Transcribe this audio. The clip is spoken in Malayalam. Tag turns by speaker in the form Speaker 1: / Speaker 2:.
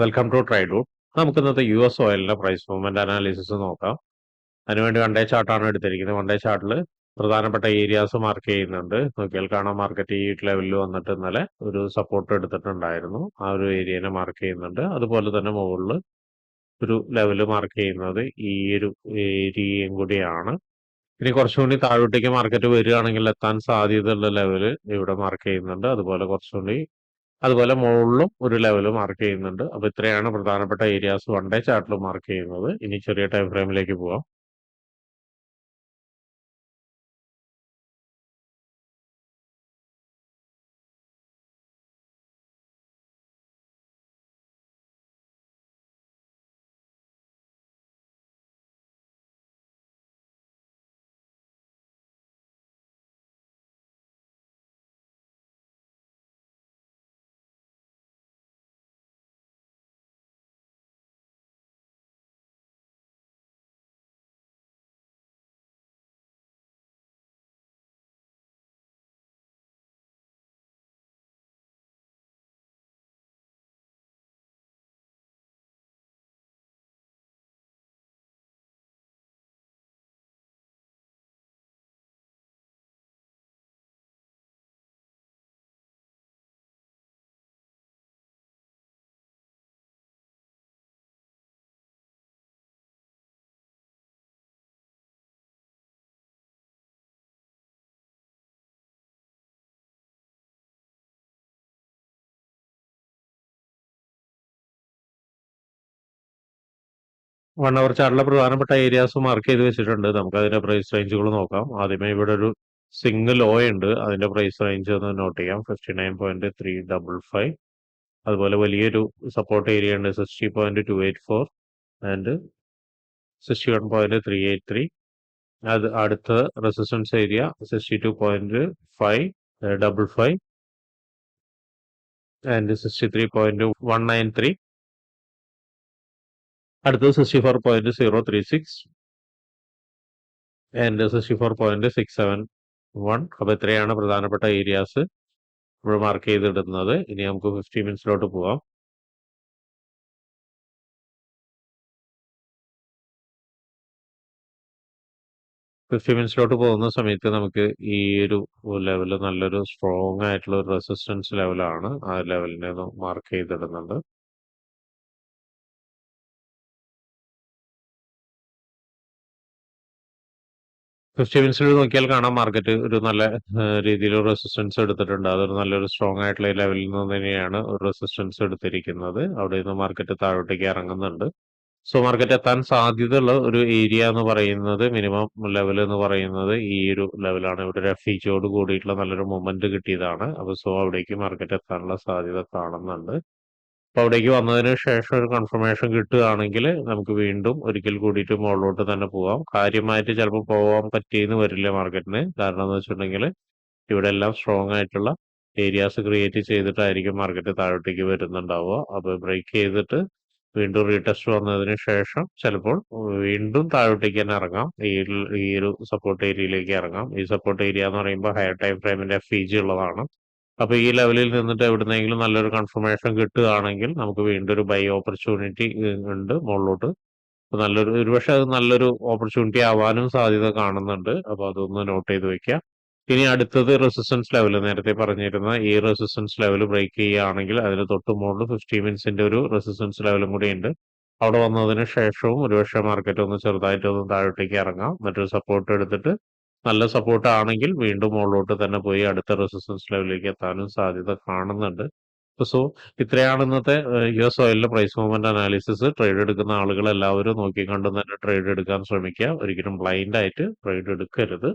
Speaker 1: വെൽക്കം ടു ട്രൈഡൂട്ട് നമുക്ക് ഇന്നത്തെ യു എസ് ഓയിലിന്റെ പ്രൈസ് മൂവ്മെന്റ് അനാലിസിസ് നോക്കാം. അതിനുവേണ്ടി വൺ ചാർട്ടാണ് എടുത്തിരിക്കുന്നത്. വൺ ചാർട്ടിൽ പ്രധാനപ്പെട്ട ഏരിയാസ് മാർക്ക് ചെയ്യുന്നുണ്ട്. നോക്കിയാൽ കാണാം മാർക്കറ്റ് ഈ ലെവലിൽ വന്നിട്ട് ഇന്നലെ ഒരു സപ്പോർട്ട് എടുത്തിട്ടുണ്ടായിരുന്നു. ആ ഒരു ഏരിയനെ മാർക്ക് ചെയ്യുന്നുണ്ട്. അതുപോലെ തന്നെ മുകളിൽ ഒരു ലെവൽ മാർക്ക് ചെയ്യുന്നത് ഈ ഒരു ഏരിയയും കൂടിയാണ്. ഇനി കുറച്ചുകൂടി താഴോട്ടേക്ക് മാർക്കറ്റ് വരികയാണെങ്കിൽ എത്താൻ സാധ്യതയുള്ള ലെവൽ ഇവിടെ മാർക്ക് ചെയ്യുന്നുണ്ട്. അതുപോലെ കുറച്ചുകൂടി അതുപോലെ മുകളിലും ഒരു ലെവൽ മാർക്ക് ചെയ്യുന്നുണ്ട്. അപ്പൊ ഇത്രയാണ് പ്രധാനപ്പെട്ട ഏരിയാസ് വൺ ഡേ ചാർട്ടിൽ മാർക്ക് ചെയ്യുന്നത്. ഇനി ചെറിയ ടൈം ഫ്രെയിമിലേക്ക് പോവാം. വൺ അവർ ചാർട്ടിലെ പ്രധാനപ്പെട്ട ഏരിയാസ് മാർക്ക് ചെയ്ത് വെച്ചിട്ടുണ്ട്. നമുക്ക് അതിന്റെ പ്രൈസ് റേഞ്ചുകൾ നോക്കാം. ആദ്യമേ ഇവിടെ ഒരു സിംഗിൾ ലോ ഉണ്ട്. അതിന്റെ പ്രൈസ് റേഞ്ച് ഒന്ന് നോട്ട് ചെയ്യാം. Fifty nine point three double five അതുപോലെ വലിയൊരു സപ്പോർട്ട് ഏരിയ ഉണ്ട്. Sixty point two eight four and sixty one point three eight three അത് അടുത്ത resistance area sixty two point five double five and sixty three point one nine three അടുത്തത് sixty four point zero three six and sixty four point six seven one അപ്പോൾ ഇത്രയാണ് പ്രധാനപ്പെട്ട ഏരിയാസ് നമ്മൾ മാർക്ക് ചെയ്തിടുന്നത്. ഇനി നമുക്ക് ഫിഫ്റ്റി മിനിറ്റ്സിലോട്ട് പോവാം. ഫിഫ്റ്റി മിനിറ്റ്സിലോട്ട് പോകുന്ന സമയത്ത് നമുക്ക് ഈ ഒരു ലെവൽ നല്ലൊരു സ്ട്രോങ് ആയിട്ടുള്ള ഒരു റെസിസ്റ്റൻസ് ലെവലാണ് ആ ലെവലിനെ മാർക്ക് ചെയ്തിടുന്നുണ്ട് ഫിഫ്റ്റി മിനിറ്റ്സിൽ നോക്കിയാൽ കാണാം മാർക്കറ്റ് ഒരു നല്ല രീതിയിൽ റെസിസ്റ്റൻസ് എടുത്തിട്ടുണ്ട്. അതൊരു നല്ലൊരു സ്ട്രോങ് ആയിട്ടുള്ള ലെവലിൽ നിന്ന് തന്നെയാണ് ഒരു റെസിസ്റ്റൻസ് എടുത്തിരിക്കുന്നത്. അവിടെ നിന്ന് മാർക്കറ്റ് താഴോട്ടേക്ക് ഇറങ്ങുന്നുണ്ട്. സോ മാർക്കറ്റ് എത്താൻ സാധ്യതയുള്ള ഒരു ഏരിയ എന്ന് പറയുന്നത് മിനിമം ലെവൽ എന്ന് പറയുന്നത് ഈ ഒരു ലെവലാണ് ഇവിടെ ഒരു കൂടിയിട്ടുള്ള നല്ലൊരു മൊമെന്റ് കിട്ടിയതാണ്. അപ്പോൾ സോ അവിടേക്ക് മാർക്കറ്റ് എത്താനുള്ള സാധ്യത കാണുന്നുണ്ട്. അപ്പോൾ അവിടേക്ക് വന്നതിന് ശേഷം ഒരു കൺഫർമേഷൻ കിട്ടുകയാണെങ്കിൽ നമുക്ക് വീണ്ടും ഒരിക്കൽ കൂടിയിട്ട് മുകളിലോട്ട് തന്നെ പോവാം. കാര്യമായിട്ട് ചിലപ്പോൾ പോകാൻ പറ്റിയെന്ന് വരില്ല മാർക്കറ്റിന്. കാരണം എന്ന് വെച്ചിട്ടുണ്ടെങ്കിൽ ഇവിടെ എല്ലാം സ്ട്രോങ് ആയിട്ടുള്ള ഏരിയാസ് ക്രിയേറ്റ് ചെയ്തിട്ടായിരിക്കും മാർക്കറ്റ് താഴോട്ടേക്ക് വരുന്നുണ്ടാവുക. അപ്പോൾ ബ്രേക്ക് ചെയ്തിട്ട് വീണ്ടും റീടെസ്റ്റ് വന്നതിന് ശേഷം ചിലപ്പോൾ വീണ്ടും താഴോട്ടേക്ക് തന്നെ ഇറങ്ങാം. ഈ ഈ ഒരു സപ്പോർട്ട് ഏരിയയിലേക്ക് ഇറങ്ങാം. ഈ സപ്പോർട്ട് ഏരിയ എന്ന് പറയുമ്പോൾ ഹയർ ടൈം ഫ്രെയിമിന്റെ എഫ് ഉള്ളതാണ്. അപ്പൊ ഈ ലെവലിൽ നിന്നിട്ട് എവിടുന്നെങ്കിലും നല്ലൊരു കൺഫർമേഷൻ കിട്ടുകയാണെങ്കിൽ നമുക്ക് വീണ്ടും ഒരു ബൈ ഓപ്പർച്യൂണിറ്റി ഉണ്ട് മുകളിലോട്ട്. നല്ലൊരു ഒരുപക്ഷെ അത് നല്ലൊരു ഓപ്പർച്യൂണിറ്റി ആവാനും സാധ്യത കാണുന്നുണ്ട്. അപ്പൊ അതൊന്ന് നോട്ട് ചെയ്ത് വെക്കുക. ഇനി അടുത്തത് റെസിസ്റ്റൻസ് ലെവൽ നേരത്തെ പറഞ്ഞിരുന്ന ഈ റെസിസ്റ്റൻസ് ലെവൽ ബ്രേക്ക് ചെയ്യുകയാണെങ്കിൽ അതിന് തൊട്ട് മുകളിൽ ഫിഫ്റ്റി മിനിറ്റ്സിന്റെ ഒരു റെസിസ്റ്റൻസ് ലെവലും കൂടി ഉണ്ട് അവിടെ വന്നതിന് ശേഷവും ഒരുപക്ഷെ മാർക്കറ്റ് ഒന്ന് ചെറുതായിട്ട് ഒന്ന് താഴോട്ടേക്ക് ഇറങ്ങാം. മറ്റൊരു സപ്പോർട്ട് എടുത്തിട്ട് നല്ല സപ്പോർട്ട് ആണെങ്കിൽ വീണ്ടും മുകളിലോട്ട് തന്നെ പോയി അടുത്ത റെസിസ്റ്റൻസ് ലെവലിലേക്ക് എത്താനും സാധ്യത കാണുന്നുണ്ട്. സോ ഇത്രയാണ് ഇന്നത്തെ യു എസ് ഓയിലിന്റെ പ്രൈസ് മൂവ്മെന്റ് അനാലിസിസ് ട്രേഡ് എടുക്കുന്ന ആളുകൾ എല്ലാവരും നോക്കിക്കണ്ടും തന്നെ ട്രേഡ് എടുക്കാൻ ശ്രമിക്കുക. ഒരിക്കലും ബ്ലൈൻഡ് ആയിട്ട് ട്രേഡ് എടുക്കരുത്.